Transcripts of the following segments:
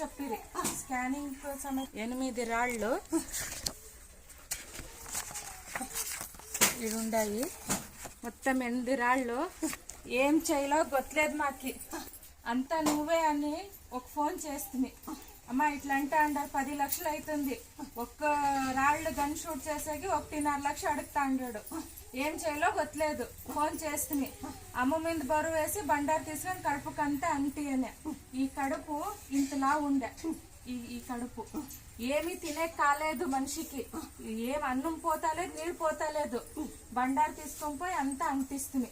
చెప్పిరి. స్కానింగ్ కోసం ఎనిమిది రాళ్ళు. ఇడుండాయి. మొత్తం ఎనిమిది రాళ్ళు. ఏం చేయాలో గొత్తలేదు మాకి. అంతా నువ్వే అని ఒక ఫోన్ చేస్తుంది. అమ్మ ఇట్లా అంటే అంటారు పది లక్షలు అవుతుంది ఒక్క రాళ్ళు గన్ షూట్ చేసేకి ఒకటిన్నర లక్ష అడుగుతా అంటాడు. ఏం చేయాలో గొత్తలేదు ఫోన్ చేస్తుంది. అమ్మ మీద బరువు వేసి బండారు తీసుకొని కడుపుకంతా అంటి అంటేనే ఈ కడుపు ఇంతలా ఉండే. ఈ ఈ కడుపు. ఏమీ తినే కాలేదు మనిషికి. ఏం అన్నం పోతాలేదు నీరు పోతాలేదు. బండారు తీసుకొని పోయి అంతా అంటిస్తుంది.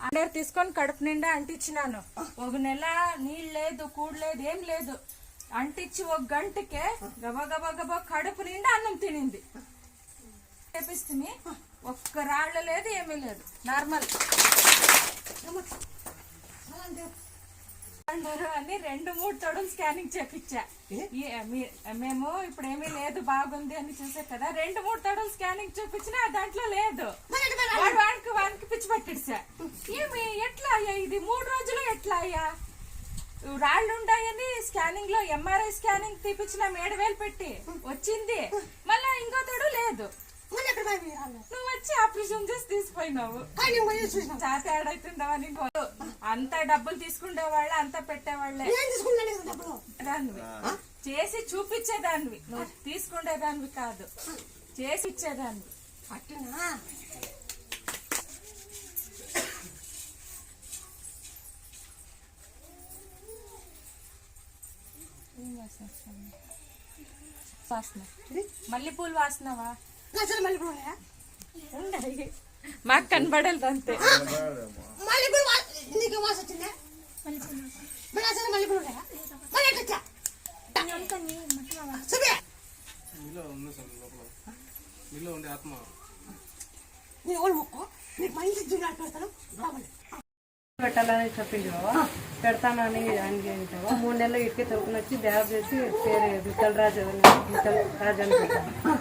బండారు తీసుకొని కడుపు నిండా అంటించినాను. ఒక నెల నీళ్ళు లేదు కూడు లేదు ఏం లేదు. అంటించి ఒక గంటకే గబ గబ కడుపు నిండా అన్నం తినింది. చేపిస్తుంది ఒక్క రాళ్ళు లేదు ఏమీ లేదు. నార్మల్. అని రెండు మూడు తొడులు స్కానింగ్ చేపించా. మేము ఇప్పుడు ఏమీ లేదు బాగుంది అని చూసే కదా రెండు మూడు తొడులు స్కానింగ్ చూపించినా దాంట్లో లేదు. వాడు వాడికి వానికి పిచ్చి పట్టిడ్సా ఏమి ఎట్లా అయ్యా ఇది? మూడు రోజులు ఎట్లా అయ్యా? రాళ్ళు ఉన్నాయని స్కానింగ్లో ఎంఆర్ఐ స్కానింగ్ తీపించిన ఏడు వేలు పెట్టి వచ్చింది. మళ్ళా ఇంకో తొడు లేదు. నువ్వు వచ్చి ఆపరేషన్ చేసి తీసిపోయినావు. చేత ఏడైతుందావు అని గో- అంత డబ్బులు తీసుకునే వాళ్ళే అంత పెట్టేవాళ్ళే. దానివి. చేసి చూపించేదానివి. నువ్వు తీసుకునేదానివి కాదు. చేసి ఇచ్చేదానివి. ఏం వాసన. వస్తుంది? వాసన మల్లెపూలు ఉన్నాయి. మాకు కనబడలేదు అంతే. మీలో ఉంది సార్ లోపల. మీలో ఉండే ఆత్మ. పెట్టాలని చెప్పింది బాబా పెడతానని ఏంటావా మూడు నెలలు ఇటుకే తొలుకుని వచ్చి బ్యాగ్ చేసి పేరు విఠల్ రాజు అని విఠల్ రాజు అని పెట్టాను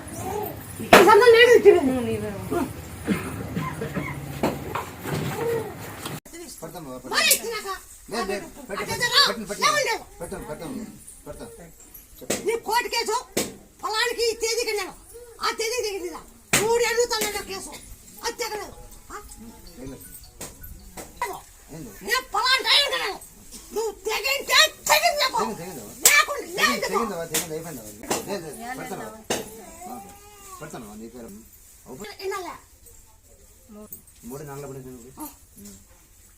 కోర్టు కేసు ఫలానికి ఈ తేదీకి నేను ఆ తేదీకి దిగింది మూడు అడుగుతాను కేసు అది తెగలేదు? నేను ఫలాని టైం నువ్వు తెగింటే తెగింది. లేకుండా లేదు తెగింది, చెప్పు. తెగింది బాబా, తెగింది, అయిపోయింది బాబా. లేదు, లేదు, పెడతాను బాబా. బాబా, పెడతాను నీ పేరు? మూడు నాలుగు.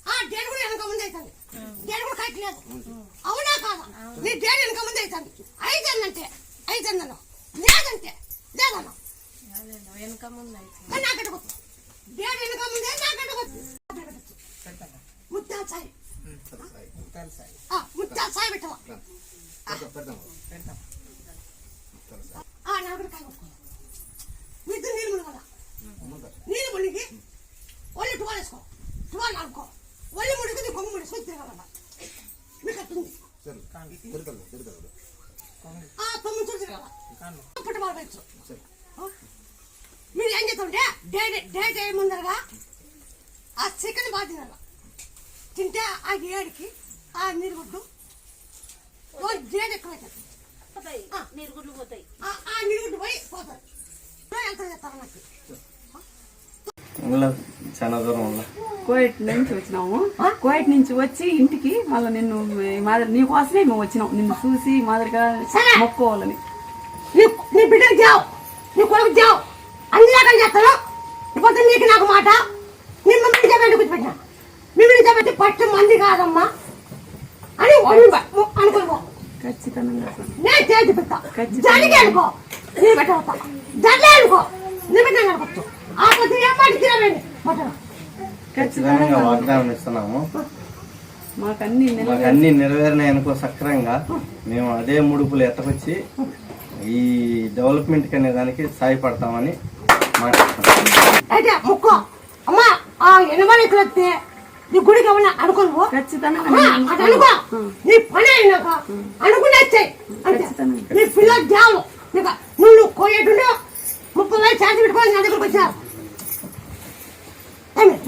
ఆ. డేట్ కూడా వెనక ముందు అవుతుంది డేట్ కూడా కట్టలేదు అవునా. కాదా? నీ డేట్ వెనక ముందు అవుతుంది అయితుందంటే అయితుందను లేదంటే లేదన్నా వెనక ముందు అయితే మరి నాకట్ట కొట్టు డేట్ వెనక ముందే నాకట్ట కొట్టు ముత్యాల సాయి ఆ, ముత్యాల సాయి పెట్టవా పెడతాను, పెడతాను బాబా. పెడతాను నిద్ర నీళ్ళు మునగల ముందర. నీళ్ళు మునిగి ఒళ్ళు టువాల్ వేసుకో. టువాల్ అనుకో ఒళ్ళు మునిగి నీ కొమ్ము ముడుచుకొని తిరగల మీకు అట్టుంది. ఆ తొమ్మిది చూడు తిరగల. పుట్టబాలు పెట్టు సరే. మీరు ఏం చేస్తుంటే డేట్ డేట్ ఏ ముందరగా ఆ చికెన్ బాగా తినాల. తింటే ఆ ఏడికి ఆ నీరుగుడ్డు ఓ డేట్ ఎక్కువ అవుతుంది పోతాయి. నీరు గుడ్లు పోతాయి. ఆ ఆ నీరుగుడ్డు పోయి పోతుంది ఎంత చేస్తారు నాకు ఉండ చాలా దూరం కోయిట్ నుంచి వచ్చినాము. కోయిట్ నుంచి వచ్చి ఇంటికి మళ్ళీ నిన్ను మాదిరి నీ కోసమే మేము వచ్చినాం. నిన్ను చూసి మాదిరిగా మొక్కోవాలని నీ బిడ్డకి జావు. నీ కొడుకు జావు. అన్ని రకాలు చేస్తాను నీకు నాకు మాట. నీ మమ్మల్ని చెప్పండి కూర్చోబెట్టిన. మిమ్మల్ని చెప్పి పట్టు మంది కాదమ్మా. అని అనుకో ఖచ్చితంగా నేను చేతి పెట్టా ఖచ్చితంగా. జరిగే అనుకో. నీ అనుకో నీ బిడ్డ అనుకోవచ్చు ఆ పొద్దు ఏం మాట తినవేండి పట్టణం ఖచ్చితంగా వాగ్దానం ఇస్తున్నాము. మాకు అన్ని మాకు అన్ని నెరవేరినాయి అనుకో సక్రంగా. మేము అదే ముడుపులు ఎత్తకొచ్చి ఈ డెవలప్మెంట్ అనే దానికి సాయపడతామని మాట్లాడుతున్నాం. అయితే ముక్కో. అమ్మా ఆ వస్తే నీ గుడికి ఏమన్నా అనుకోను? ఖచ్చితంగా అది అనుకో. నీ పని అయినాక అనుకునే. నీ పిల్లలు నీకు నువ్వు కోయేటుండే ముప్పై వేలు ఛార్జ్ పెట్టుకొని నా దగ్గరకు?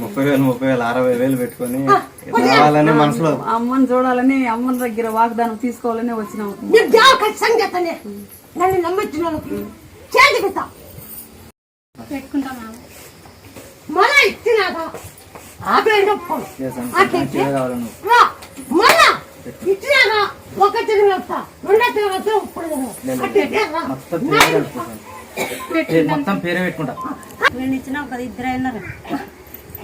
ముప్పై వేలు ముప్పై వేలు అరవై వేలు పెట్టుకొని రావాలని మనసులో అమ్మని చూడాలని అమ్మని దగ్గర వాగ్దానం తీసుకోవాలని వచ్చినాము మీరు దేవ ఖచ్చితంగా చేస్తానే నన్ను నమ్మించిన వాళ్ళకి చేతి పెడతా మళ్ళా ఇచ్చినాక ఆపేయండి ఒప్పుకోను అట్లా ఇచ్చి, రా, మళ్ళా ఇచ్చినాక ఒక వస్తా రెండో తిరిగి. మొత్తం పేరే పెట్టుకుంటా. వీడిని ఇచ్చిన ఒక ఇద్దరు అయినారు.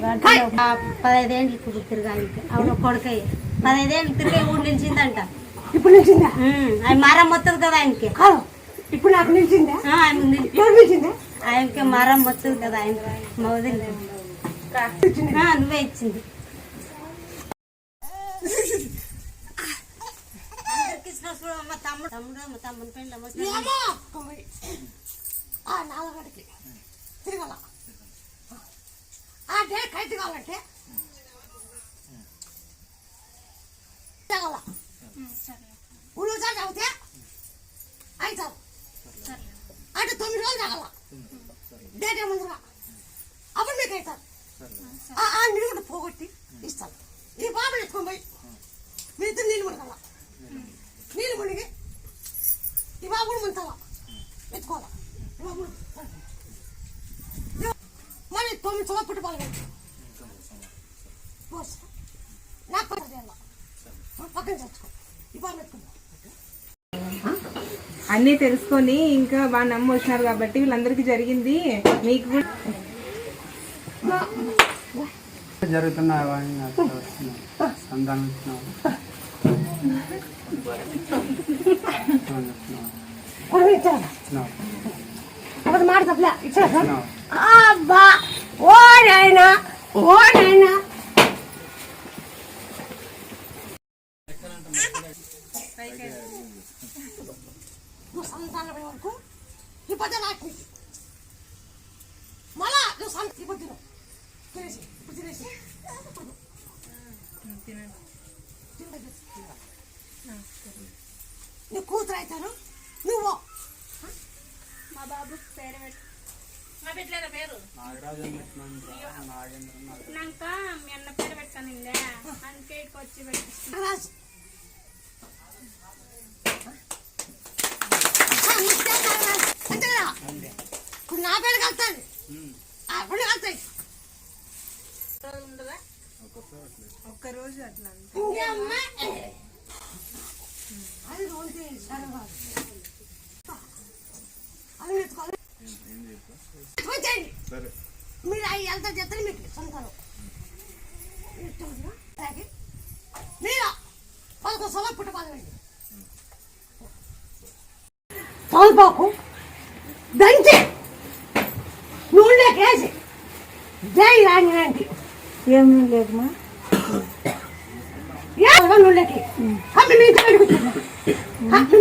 వాటిలో ఆ పదైదేండ్లు ఇప్పుడు తిరగానికి అవును కొడుకయ్య పదైదేండ్లు తిరిగి ఊరు నిలిచిందంట. ఇప్పుడు నిలిచిందా? ఆయన మరం మొత్తది కదా ఆయనకి. ఇప్పుడు నాకు నిలిచిందా? నిలిచిందా. ఆయనకి మరం మొత్తది కదా ఆయన మా వదిలి నువ్వే ఇచ్చింది అందరికి ఇచ్చిన చూడు, మా తమ్ముడు తమ్ముడు మా తమ్ముడు పెళ్ళి అమ్మ ఏమో తొమ్మిది. ఆ నాలుగడికి తిరగాల ఆ డే కైట్ కావాలంటే తగల ఉల్లుసారి తాగితే అవుతారు అంటే తొమ్మిది రోజులు తగల డేట్ ఏముందిరా అప్పుడు మీకు అవుతారు ఆ- ఆ నీళ్ళు పోగొట్టి ఇస్తాను ఈ బాబుని ఎత్తుకొని పోయి మీ ఇద్దరు నీళ్ళు మునగాల నీళ్ళు మునిగి బాబు కూడా ముంతావా ఎత్తుకోవాలా ఈ బాబు కూడా. మరి తొమ్మిది పాలు నాకు పక్కన చచ్చుకో అన్నీ తెలుసుకొని ఇంకా బాగా నమ్మి వచ్చినారు కాబట్టి వీళ్ళందరికీ జరిగింది. మీకు కూడా జరుగుతున్నాయి అవన్నీ మాట అబ్బా ఓడైనా ఓడైనా నువ్వు సంతానం వరకు ఈ పద్ద నాకు నీకు. మళ్ళా నువ్వు సంత ఈ పొద్దున తినేసి ఇప్పుడు తినేసి నీ కూతురు అవుతాను నువ్వు నాగరాజు అని పెట్టినాను నాగేంద్ర రాజు అంతేనా ఇప్పుడు నా పేరు కలుతాను అప్పుడు కలుతాయి ఒక్కరోజు అట్లా అది రోజు సరే కాదు. అది ఎత్తుకోవాలి మీరు అవి ఎంత చేస్తారు మీకు సంతానం మీరు పదకొండు సంవత్సరం పుట్ట పదవండి తోలుపాకు దంచి. నూనెలోకి వేసి జై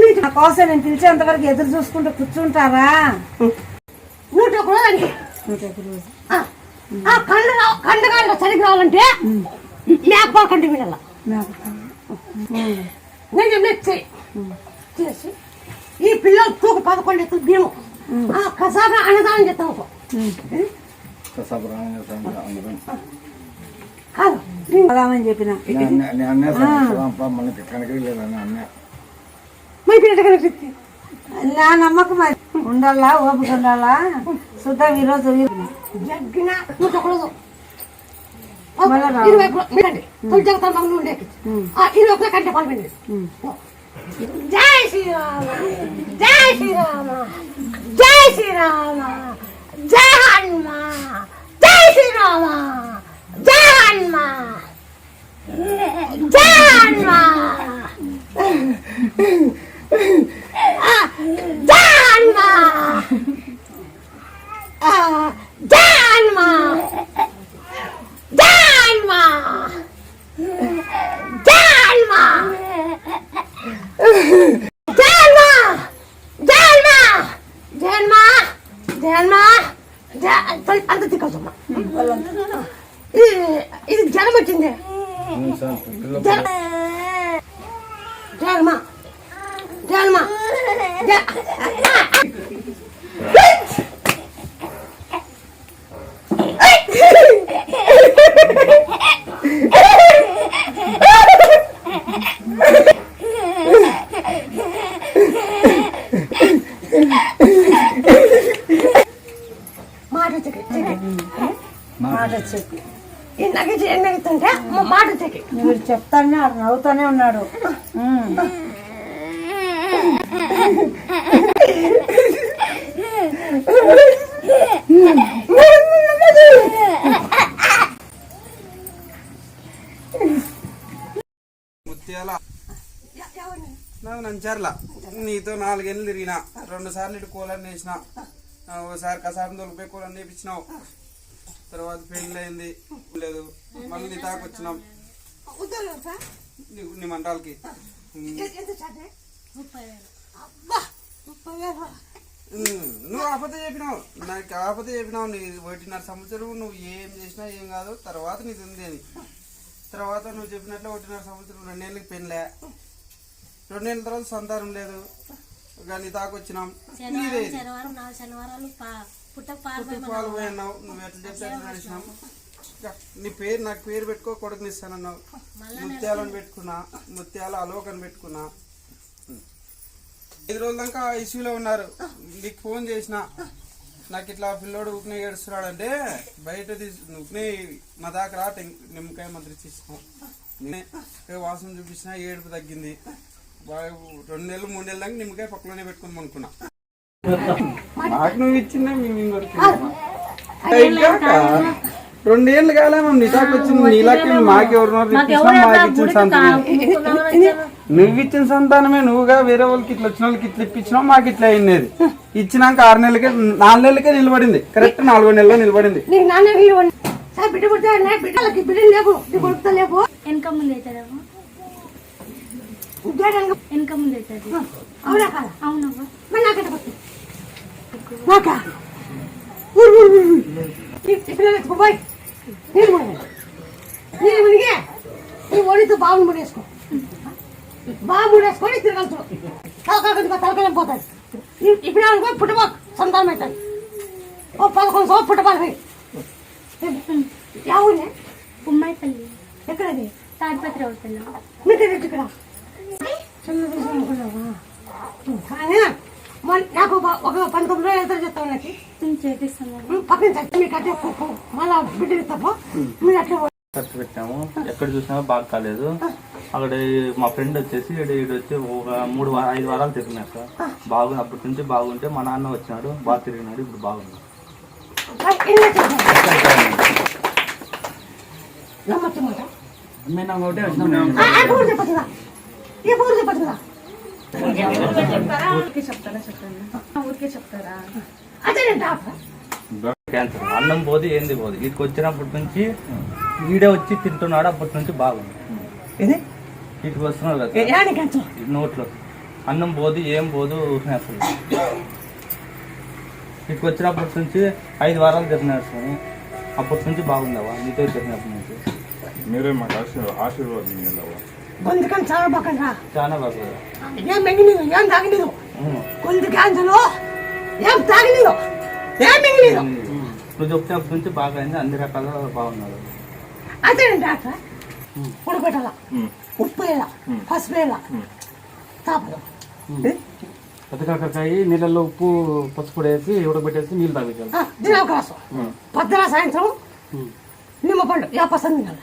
మీద నా కోసం నేను పిలిచేంత వరకు ఎదురు చూసుకుంటూ కూర్చుంటారా? కండ కండగాళ్ళు సరిగ్గా రావాలంటే వినాల. నాకు నేను చెప్పిన చేసి ఈ పిల్లలు తూకు పదకొండు ఎత్తు బియ్యము ఆ కసాగా అన్నదానం చేస్తాం కాదు. చెప్పిన. మీ పిల్లలు నా నమ్మకం అది. ఉండాలా ఓపిక ఉండాలా? చూద్దాం ఈరోజు జగ్గిన మళ్ళా రా. ఇరవై. తొలి జగతాలు మగలు ఉండేది ఆ, ఇరవై ఒక్క కంటే పాల్పండి జై శ్రీరామ జై శ్రీరామ జై శ్రీరామ జై హనుమ జై శ్రీరామ జై హనుమ జై హనుమ. ఆ, జై హనుమ ఆ, జై హనుమ జై హనుమ జై హనుమ జన్మ జన్మ జన్మ జన్మ అంత తిక్కమ్మా ఇది జనం వచ్చింది జన్మ జన్మ జన్మ నాకు చేయగలుగుతుంటే మాట చెక్ మీరు చెప్తానే నవ్వుతానే ఉన్నాడు నాకు నంచార్ల. నీతో నాలుగేళ్ళు తిరిగిన రెండు సార్లు ఇటు కూలర్ వేసిన ఒకసారి కసారం దొరికిపోయి కూలర్ నేర్పించినావు తర్వాత పెళ్ళి అయింది లేదు మళ్ళీ నీ తాకు వచ్చినాం. నీ- మంటాలకి. నువ్వు ఆపద చెప్పినావు. నాకు ఆపద చెప్పినావు. నీ ఒకటిన్నర సంవత్సరం నువ్వు ఏం చేసినా ఏం కాదు. తర్వాత నీది ఉంది అని. తర్వాత నువ్వు చెప్పినట్లు ఒకటిన్నర సంవత్సరం రెండేళ్ళకి పెళ్ళే. రెండేళ్ళ తర్వాత సంతానం లేదు. కానీ తాకొచ్చినాం నీదే ఇది. శనివారం నాలుగు శనివారాలు పా- పుట్టక పారిపోయి పాలు పోయినావు. నువ్వు ఎట్లా చెప్తే నడిచినాం నీ పేరు నాకు పేరు పెట్టుకో కొడుకుని ఇస్తానన్నావు. ముత్యాలను పెట్టుకున్నా ముత్యాల అలోకని పెట్టుకున్నా. ఐదు రోజుల దాకా ఐసీయూలో ఉన్నారు. నీకు ఫోన్ చేసిన. నాకు ఇట్లా పిల్లోడు ఉప్నే ఏడుస్తున్నాడంటే బయట తీసి ఉప్నే మా దాకా రా నిమ్మకాయ మంత్రి ఇచ్చినాం నేనే ఏ వాసన చూపించిన ఏడుపు తగ్గింది. రెండు నెలలు మూడు నెలల దాకా నిమ్మకాయ పక్కలోనే పెట్టుకుని అనుకున్నా నాకు నువ్వు ఇచ్చిందే మేము రెండేళ్ళు కాలే మేము నిజాకి వచ్చింది నీలాకి మాకెవరు ఇచ్చిన సంతానం. నువ్వు ఇచ్చిన సంతానమే నువ్వుగా వేరే వాళ్ళకి ఇట్లా వచ్చిన వాళ్ళకి ఇట్లా ఇప్పించినావు మాకు ఇట్లా అయినది. ఇచ్చినాక ఆరు నెలలకే నాలుగు నెలలకే నిలబడింది. కరెక్ట్ నాలుగో నెలలో నిలబడింది. బిడ్డ బిడ్డ లేవు వెనక ముందు అవుతుందమ్మా ఉద్యోగానికి వెనక ముందు అవుతుంది అవునా కాదా అవునమ్మా మరి నాకెట్ట కొట్టు నాకా ఊరు ఊరు ఊరు ఊరు. ఈ ఈ పిల్లలు ఎత్తుకో పోయి నీళ్ళు మునిగి నీళ్ళు మునిగి ఈ ఒడితో బాబు ముడేసుకో బాబు ముడేసుకొని తిరగలుచు తలకాయ తలకాయ పోతుంది ఈ- ఈ పిల్లలు అనుకో పుట్టబో సంతానం అవుతుంది ఓ పదకొండు సంవత్సరం పుట్టబాలి ఎవరి ఉమ్మాయిపల్లి ఎక్కడది తాడిపత్రి అవుతున్నా మీకు ఇక్కడ చిన్న విషయం అనుకున్నావా కానీ మొన్న- నాకు ఒక- పంతొమ్మిది రోజులు ఎదురు చేపిస్తాను పక్కన మీకు అట్టే మళ్ళా బిడ్డలు తప్ప మీరు అట్లే ఖర్చు పెట్టాము ఎక్కడ చూసినా బాగా కాలేదు అక్కడ మా ఫ్రెండ్ వచ్చేసి ఈడ వచ్చి ఒక మూడు ఐదు వారాలు తిరిగినాక బాగుంది అప్పటి నుంచి బాగుంటే మా నాన్న వచ్చినాడు బాగా తిరిగినాడు ఇప్పుడు బాగుంది నమ్మచ్చు మాట ఆ, కదా అదే నేను డాక్టర్ క్యాన్సర్ అన్నం పోదు ఏంది పోదు. వీటికి వచ్చినప్పటి నుంచి ఈడే వచ్చి తింటున్నాడు అప్పటి నుంచి బాగుంది. ఇది వీటికి వస్తున్నాడు కదా. నోట్లో. అన్నం పోదు ఏం పోదు అసలు వీటికి వచ్చినప్పటి నుంచి ఐదు వారాలు తిరిగినాడు స్వామి. అప్పటి నుంచి బాగుందవా నీతో తిరిగినప్పటి నుంచి. మీరే మాకు ఆశీర్వాద ఆశీర్వాదం. గొంతుకని చాలా బాగా చాలా బాగా ఏం మింగినీదు ఏం తాగినీదు. ఉమ్. గొంతు క్యాన్సర్లో ఏం తాగినీదు ఏం మింగినీదు. నువ్వు చెప్పినప్పటి నుంచి బాగా అయింది అన్ని రకాలుగా బాగున్నాడు అయితే నేను డాక్టర్ ఉడకబెట్టాల? ఉప్పు వేయాల? పసుపు వేయాల? తాపదు. పతికాకరకాయ నీళ్ళల్లో ఉప్పు పసుపు వేసి ఉడకబెట్టేసి నీళ్ళు తాగించాలి దిన అవకాశం పొద్దున సాయంత్రం నిమ్మ పండు యాపసం తినాలి?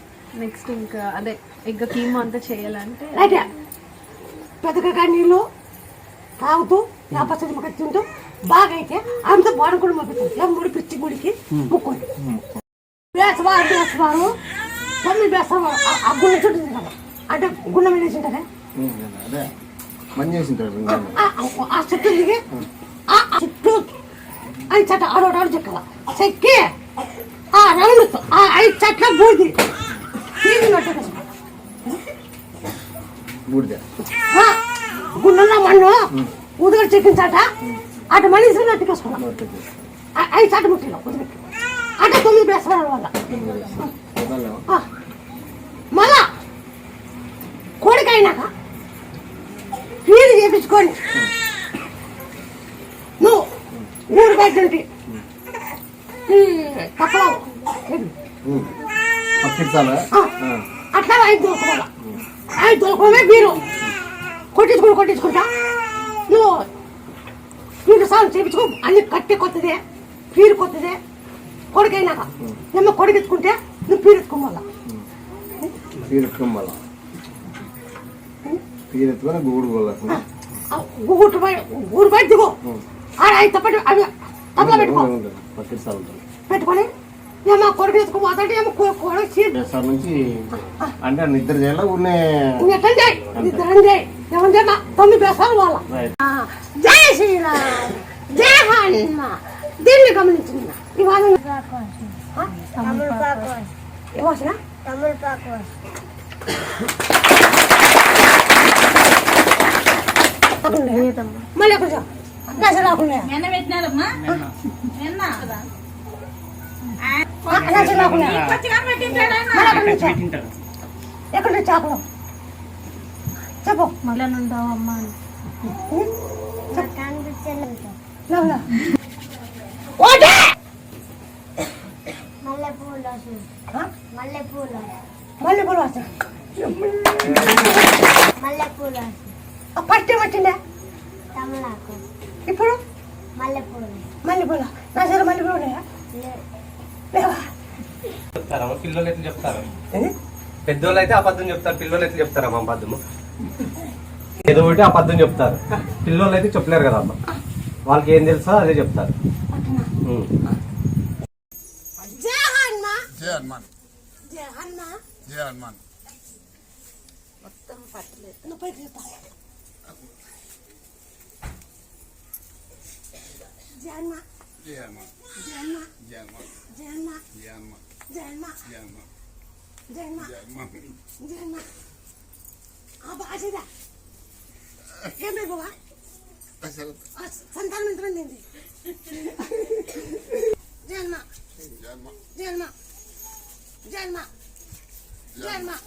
నెక్స్ట్ ఇంకా అదే ఇంకా కీమో అంతా చేయాలంటే రైట్ పెద్దగా నీళ్ళు తాగుతూ యాపసం నిమ్మకాయ తింటూ బాగా అయితే అంత బాడీ కూడా ఏం గుడి పిచ్చి గుడికి ముక్కోండి. వేసవారు వేసవారు తొమ్మిది వేసవారు ఆ గుండె చుట్టూ తింటారు. అంటే గుండె మీద చేసింటారు ఆ ఆ చెట్టు దిగి ఆ ఆ చుట్టూ ఐదు చెట్ల ఆడోడాడు చెక్కల. చెక్కి ఆ రౌండ్ ఆ ఐదు చెట్ల బూది గుండెల్లో మన్ను ఉదుగలు చెక్కించాట. అటు మళ్ళీ ఇసుకుని అట్టుకేసుకున్నాం ఐదు చాట ముట్టిలో ఉదిగట్టు అట తొమ్మిది వేసుకోవడం వల్ల. మళ్ళా కోడికైనాక ఫీజు చేపించుకొని నువ్వు ఊరు బయట ఉంటే తప్పవు అట్లా ఐదు దొరకవాలి ఐదు దొరకమే మీరు కొట్టించుకుంటూ కొట్టించుకుంటా. నువ్వు ఫీజు సార్లు చేపించుకో అన్ని కట్టి కొత్తదే ఫీజు కొత్తదే కొడుకైనాక నిమ్మ కొడుకెత్తుకుంటే నువ్వు ఫీజు ఎత్తుకోవాలా తీరుకుమల తీరెత్తుకొని గూడు బయట దిగు. ఆడ ఐదు తప్పటి అవి తప్పలా పెట్టుకో. పెట్టుకొని ఏమో కొడుకు ఎత్తుకుపోతాంటే ఏమో కొడుకు చీర సార్ నుంచి అంటే నిద్ర చేయాలా ఊరినే ఎట్లా చేయి ఇద్దరం చేయి. ఏమంటే మా తొమ్మిది పేసాలు వాళ్ళ. ఆ, జై శ్రీరామ్ జై హనుమ. దీన్ని గమనించింది ఇవాళ ఏమోసనా మళ్ళీ కొంచెం దశ రాకుండా. దశ రాకుండా ఎక్కడ చాకులు చెప్పు మళ్ళీ ఉంటావు అమ్మా మల్లెపూలు? మల్లెపూలు మల్లెపూలు మల్లెపూలు ఫస్ట్ ఏమొచ్చిందే తమలాకు ఇప్పుడు మల్లెపూలు మల్లెపూల నా సరే మల్లెపూలు ఉన్నాయా లేవా చెప్తారమ్మా పిల్లలు ఎట్లా చెప్తారు పెద్దోళ్ళు అయితే అబద్ధం చెప్తారు పిల్లలు ఎట్లా చెప్తారమ్మా అబద్ధము ఏదో ఒకటి అబద్ధం చెప్తారు పిల్లలు అయితే చెప్పలేరు కదా అమ్మ వాళ్ళకి ఏం తెలుసో అదే చెప్తారు ఉం. జై హనుమా జై హనుమాన్ జై హనుమా జై హనుమాన్ నువ్వు పోయి తీస్తా. జై హనుమా జై హనుమాన్ జై హనుమాన్ జై హనుమా ఆ బాగా ఏం లేదు బాబా దశరథ ఆ సంతానం ఎంతమంది ఉంది జై హనుమా జై హనుమాన్ జై హనుమా జై హనుమా జై హనుమా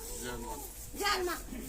జై హనుమాన్ జై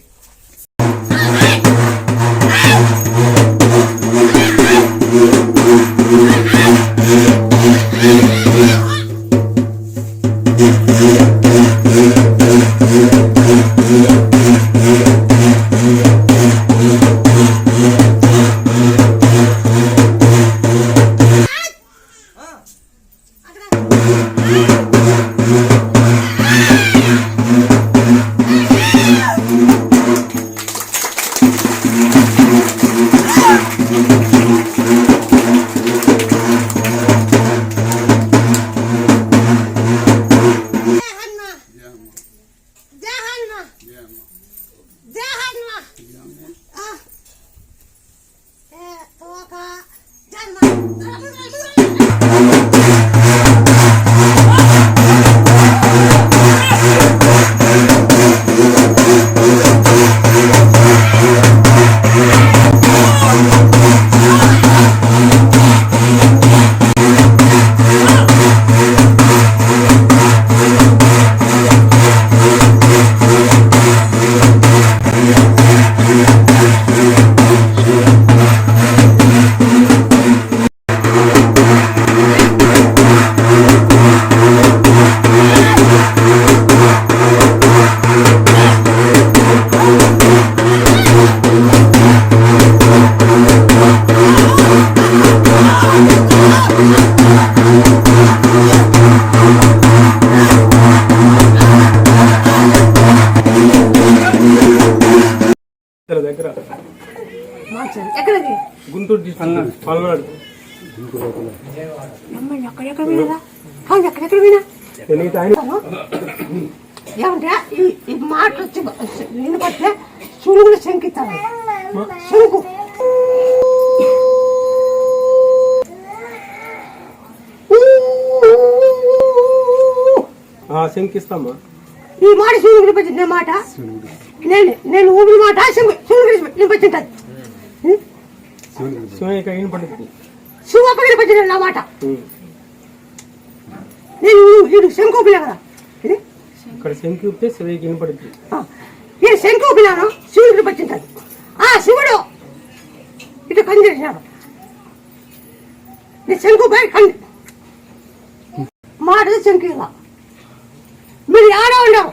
మార్చాలి ఎక్కడది గుంటూరు డిస్ట్రిక్ట్ పల్నాడు. అమ్మాయి ఎక్కడెక్కడ పోయినదా కాదు ఎక్కడెక్కడ పోయినా? ఏమంటే ఈ ఈ మాట వచ్చి నిన్ను సులుగులు శంకిస్తాను శంకు. శంకిస్తామా? ఈ మాట శివుడికి పెట్టిన మాట? నేను నేను ఊపిరి మాట శివుడికి వినిపించింటది శివయ్యక ఈయన పండుతుంది శివ పగిలి పెట్టిన మాట. నేను కదా. ఇది? ఇక్కడ శంకు ఇస్తే శివయ్యకి ఈయన ఆ. శివుడు ఇటు కందిరినాడు నేను శంకు కండి మాట శంకు ఇలా. మీరు ఆడ ఉన్నారు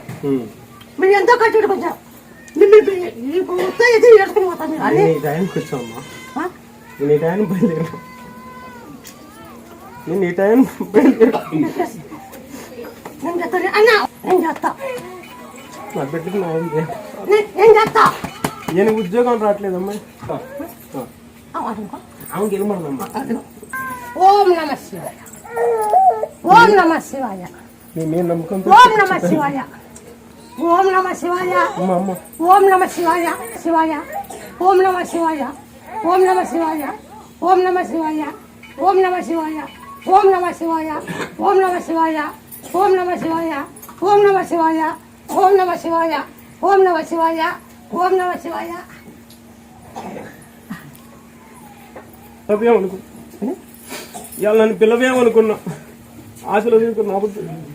మీరు ఎంతో కట్టుబడి పంచారు కూర్చోమ్మా నేను ఈ టైం బయలుదేరా నేను ఈ టైం బయలుదేరా నా బిడ్డకి నా నేను ఉద్యోగం రావట్లేదమ్మా ఓం నమ శివాయ. ఓం నమ శివాయ నేను నమ్మకం ఓం నమ శివాయ. ఓం నమ శివాయ ఓం నమ శివాయ శివాయ ఓం నమ శివాయ ఓం నమ శివాయ ఓం నమ శివాయ ఓం నమ శివాయ ఓం నమ శివాయ ఓం నమ శివాయ ఓం నమ శివాయ ఓం నమ శివాయ ఓం నమ శివాయ ఓం నమ శివాయ ఓం నమ శివాయ పిల్లవేమనుకున్నా ఆశలు టైం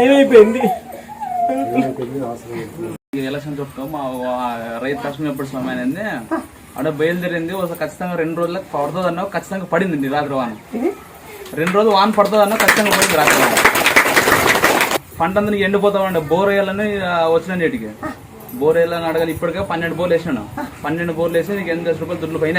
అయిపోయింది. ఎలక్షన్ చెప్తాం మా రైతు కష్టం ఎప్పుడు సమయమైంది అక్కడ బయలుదేరింది. ఒకసారి ఖచ్చితంగా రెండు రోజులకు పడుతుంది అన్నావు ఖచ్చితంగా పడింది రాత్రి వాన రెండు రోజులు వాన పడుతుంది అన్నావు ఖచ్చితంగా పడింది రాత్రి వాన పంట అందరికి ఎండిపోతామండి బోర్ వేయాలని ఆ, వచ్చిన నీటికి. బోర్ వేయాలని అడగాలి ఇప్పటికే పన్నెండు బోర్లు వేసినాను. పన్నెండు బోర్లు వేసి నీకు ఎనిమిది లక్షల రూపాయలు దుడ్లు పైన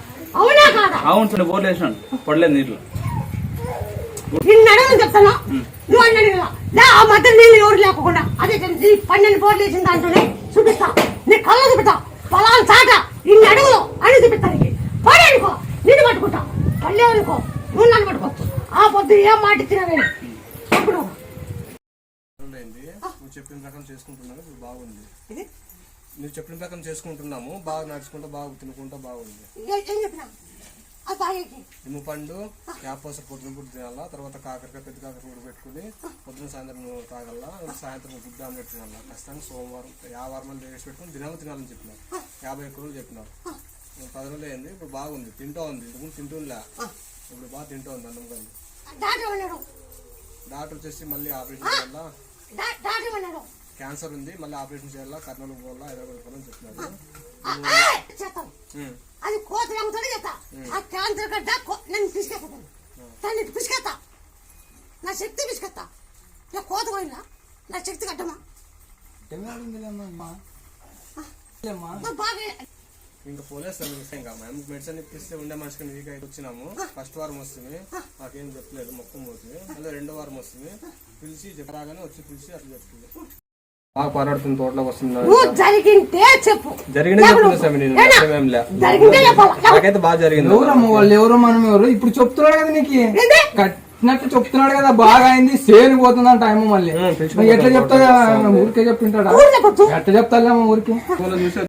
అవునా కాదా? అవును సార్ బోర్లు వేసినాను పడలేదు నీళ్ళు. నిన్ను అడగని చెప్తాను? నువ్వు అన్నాడు లే, ఆ మధ్య నీళ్ళు ఎవరు లేకుండా అదే ఈ పన్నెండు బోర్లు వేసిన దాంట్లోనే చూపిస్తా. నీ కళ్ళు చూపిస్తా. పొలాలు చాట. ఇన్ని అడుగులు అని చూపిస్తా నీకు. పడి అనుకో నిన్ను పట్టుకుంటా. పల్లె అనుకో నువ్వు నన్ను పట్టుకోవచ్చు ఆ పొద్దు ఏం మాట ఇచ్చినా నేను? అప్పుడు అయింది నువ్వు చెప్పిన ప్రకారం చేసుకుంటున్నాను ఇప్పుడు బాగుంది. ఇది? నువ్వు చెప్పిన ప్రకారం చేసుకుంటున్నాము. బాగా నడుచుకుంటా బాగా తినుకుంటా బాగుంది. నిమ్మ పండు యాపోస పొద్దున పొద్దు తినాలా తర్వాత కాకరకాయ పెద్ద కాకర కూడా పెట్టుకుని పొద్దున సాయంత్రం తాగల్లా సాయంత్రం గుడ్డ ఆమ్లెట్ తినాలా? ఖచ్చితంగా సోమవారం యాభై మంది వేసి పెట్టుకుని దినాలు తినాలని చెప్పినారు. యాభై ఒక్క రోజులు చెప్పినారు పది రోజులు అయింది ఇప్పుడు బాగుంది తింటూ ఉంది. ఇంతకుముందు తింటుందిలే ఇప్పుడు బాగా తింటూ ఉంది అన్నం కానీ డాక్టర్ వచ్చేసి మళ్ళీ ఆపరేషన్ అన్నాడు క్యాన్సర్ ఉంది మళ్ళీ ఆపరేషన్ చేయాలా కర్నూలు పోవాలా హైదరాబాద్ పోవాలని ఉమ్. అది కోతి రంగుతోనే చేస్తా ఆ క్యాన్సర్ గడ్డ కో- నన్ను పిసికేస్తాను దాన్ని. పిసికేస్తా. నా శక్తి పిసికేస్తా. నా కోత పోయినా నా శక్తి కట్టమా ఇంకా పోలేస్తాను ఇంకా మేము మెడిసిన్ ఇప్పిస్తే ఉండే మనిషికి వీక్ అయితే వచ్చినాము. ఫస్ట్ వారం వస్తుంది. మాకేం చెప్పలేదు మొక్కం పోతుంది. మళ్ళీ రెండో వారం వస్తుంది. పిలిచి చెప్పరాగానే వచ్చి పిలిచి అట్లా చెప్తుంది. బాగా పారాడుతున్న తోటలోకి జరిగిన బాగా జరిగింది. వాళ్ళు? ఎవరు ఇప్పుడు చెప్తున్నాడు కదా నీకు. కట్టినట్టు చెప్తున్నాడు కదా బాగా అయింది సేను పోతుంది అంట ఏమో మళ్ళీ ఎట్లా చెప్తా ఊరికే చెప్తుంటాడా ఎట్లా చెప్తాలేమో ఊరికే?